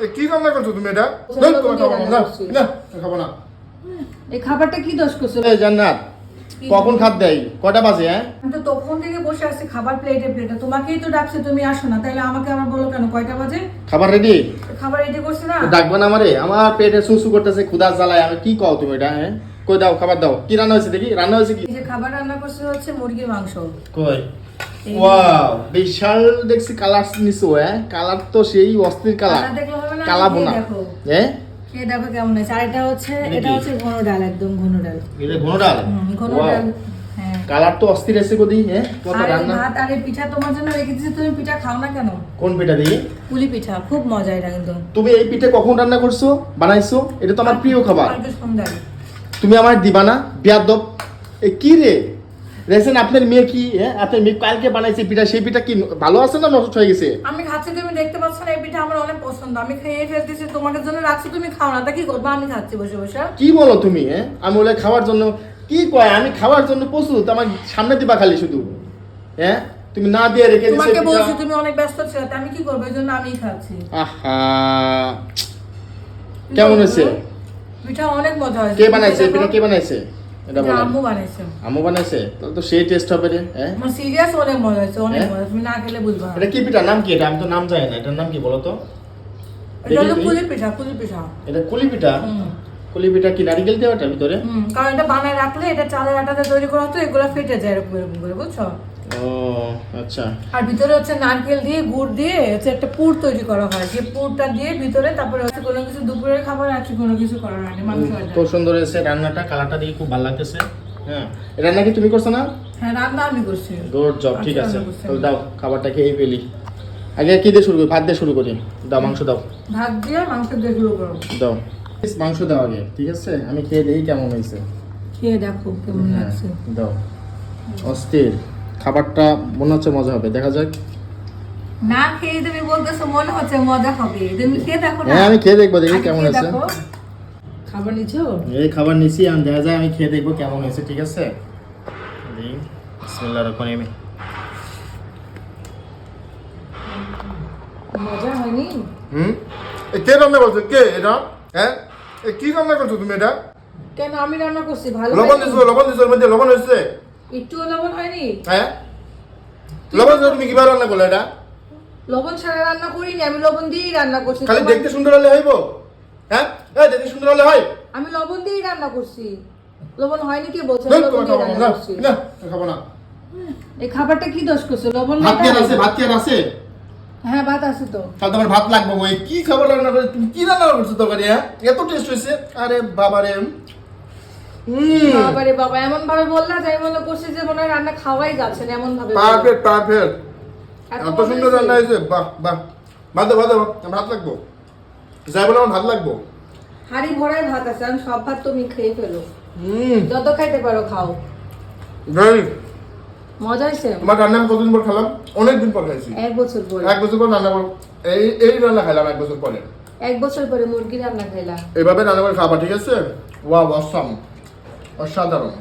এ কি রান্না করছ তুমি এটা? না, খাব না, এই খাবারটা কি দোষ করছ? এই জান্নাত কখন খাত দেয়? কয়টা বাজে হ্যাঁ? তো তখন থেকে বসে আছি খাবার প্লেটে প্লেটে তোমাকেই তো ডাকছে তুমি আসো না। তাইলে আমাকে আবার বলো কেন? কয়টা বাজে? খাবার রেডি খাবার রেডি করছি না? ডাকবে না আমারে? আমার পেটে সুসু করতেছে ক্ষুদা জ্বালায়। আমি কি কও তুমি এটা হ্যাঁ? কই দাও খাবার দাও। কি রান্না হয়েছে দেখি? রান্না হয়েছে কি? যে খাবার রান্না করছে হচ্ছে মুরগির মাংস। কই? ওয়াও বিশাল দেখছি কালার নিছো হ্যাঁ কালার তো সেই অস্থির কালার কালা বোনা। দেখো। হ্যাঁ কেমন হয়েছে। আর এটা হচ্ছে এটা হচ্ছে ঘন ডাল একদম ঘন ডাল এটা ঘন ডাল ঘন ডাল কালার তো অস্থির কোদি হ্যাঁ রান্না? ভাত আর পিঠা তোমার জন্য রেখে দিয়েছি তুমি পিঠা খাও না কেন? কোন পিঠা পুলি পিঠা খুব মজা এটা কিন্তু। তুমি এই পিঠে কখন রান্না করছ বানাইছো? এটা তো আমার প্রিয় খাবার। তুমি আমার দিবা না? এ কি রে? রেসেন আপনার মেয়ে কি হ্যাঁ? আপনার মেয়ে কালকে বানাইছে পিঠা সেই পিঠা কি ভালো আছে না নষ্ট হয়ে গেছে? আমি খাচ্ছি তুমি দেখতে পাচ্ছ না এই পিঠা আমার অনেক পছন্দ। আমি খেয়ে ফেলতেছি তোমাদের জন্য রাখছি তুমি খাও না। তা কি করব? আমি খাচ্ছি বসে বসে। কি বলো তুমি হ্যাঁ? আমি বলে খাওয়ার জন্য কি কয়? আমি খাওয়ার জন্য প্রস্তুত আমার সামনে দিবা খালি শুধু। হ্যাঁ? তুমি না দিয়ে রেখে দিছো তোমাকে। বলছি তুমি অনেক ব্যস্ত ছিলে আমি কি করব? এই জন্য আমিই খাচ্ছি। আহা। কেমন হয়েছে? পিঠা অনেক মজা হয়েছে। কে বানাইছে? পিঠা কে বানাইছে? এটা এটা আম্মু বানাইছে। আম্মু বানাইছে? তাহলে তো সেই টেস্ট হবে রে হ্যাঁ? আমার সিরিয়াস অনেক মজা হয়েছে অনেক? মজা। তুমি না খেলে বুঝবা এটা কি পিঠা? নাম কি এটা? আমি তো নাম জানি না। এটার নাম কি বলো তো? এটা হলো পুলি পিঠা পিঠা। এটা কুলি পিঠা? কুলি পিঠা কি নারিকেল দেওয়া এটা ভিতরে? কারণ এটা বানায় রাখলে এটা চালের আটাতে তৈরি করা হতো এগুলো ফেটে যায় এরকম এরকম করে বুঝছ? ও আচ্ছা। আর ভিতরে হচ্ছে নারকেল দিয়ে গুড় দিয়ে হচ্ছে একটা পুর তৈরি করা হয়। যে পুরটা দিয়ে ভিতরে তারপরে হচ্ছে কোনো কিছু দুপুরের খাবার আছে কোনো কিছু করা হয়নি মাংস সুন্দর হয়েছে রান্নাটা কালারটা দেখে খুব ভালো লাগতেছে। হ্যাঁ। রান্না কি তুমি করছ না? হ্যাঁ রান্না আমি করছি। গুড জব ঠিক আছে। তাহলে দাও খাবারটা খেয়ে ফেলি। আগে কি দিয়ে শুরু করি? ভাত দিয়ে শুরু করি। দাও মাংস দাও। ভাত দিয়ে মাংস দিয়ে শুরু করো। দাও। মাংস দাও আগে ঠিক আছে? আমি খেয়ে দিই কেমন হয়েছে। খেয়ে দেখো কেমন হ্যাঁ লাগছে। দাও। অস্থির। খাবারটা মনে হচ্ছে মজা হবে দেখা যাক। না খেয়ে তুমি বলতেছো মনে হচ্ছে মজা হবে। তুমি খেয়ে দেখো না। হ্যাঁ আমি খেয়ে দেখব দেখি কেমন দেখো। খাবার নিছো? এই খাবার নিছি আমি দেখা যায় আমি খেয়ে দেখব কেমন হয়েছে ঠিক আছে? বিসমিল্লাহির রহমানির রহিম। মজা হয়নি? হুম? এ কে রান্না করছ? কে এটা? হ্যাঁ? এ কি রান্না করছ তুমি এটা? কেন আমি রান্না করছি? ভালো লবণ? দিছো লবণ দিছো এর মধ্যে লবণ হয়েছে। একটুও লবণ হয়নি? হ্যাঁ? লবণ দিছো তুমি কীভাবে রান্না করলে এটা? লবণ ছাড়া রান্না করিনি আমি লবণ দিয়েই রান্না করছি। খালি দেখতে সুন্দর হলে হইব? হ্যাঁ? এই দেখতে সুন্দর হলে হয়। আমি লবণ দিয়েই রান্না করছি। লবণ হয়নি কি বলছে লবণ দিয়ে রান্না করছি। না খাব না। এই খাবারটা কি দোষ করছে? লবণ ভাত কি আছে? ভাত কি আছে? হ্যাঁ ভাত আছে তো। তাহলে তোমার ভাত লাগবে ওই কি খাবার রান্না করে তুমি কি রান্না করছ তরকারি হ্যাঁ? এত টেস্ট হয়েছে। আরে বাবা রে হুম বাবারে বাবা এমন ভাবে বললা যাই মনে করছি যে মনে রান্না খাওয়াই যাচ্ছে না এমন ভাবে পারফেক্ট পারফেক্ট। এত সুন্দর রান্না হয়েছে বাহ বাহ। ভাত ভাত ভাত লাগবো। যাই বলে আমার ভাত লাগবো। হাড়ি ভরায় ভাত আছে আমি সব ভাত তুমি খেয়ে ফেলো। যত খাইতে পারো খাও। মজা হয়েছে? তোমার রান্না আমি কতদিন পর খেলাম? অনেক দিন পর খাইছি। এক বছর পরে। এক বছর পর রান্না কর। এই এই রান্না খাইলাম এক বছর পরে। এক বছর পরে মুরগি রান্না খাইলা এইভাবে রান্না করে খাবা ঠিক আছে? ওয়া অসাম অসাধারণ।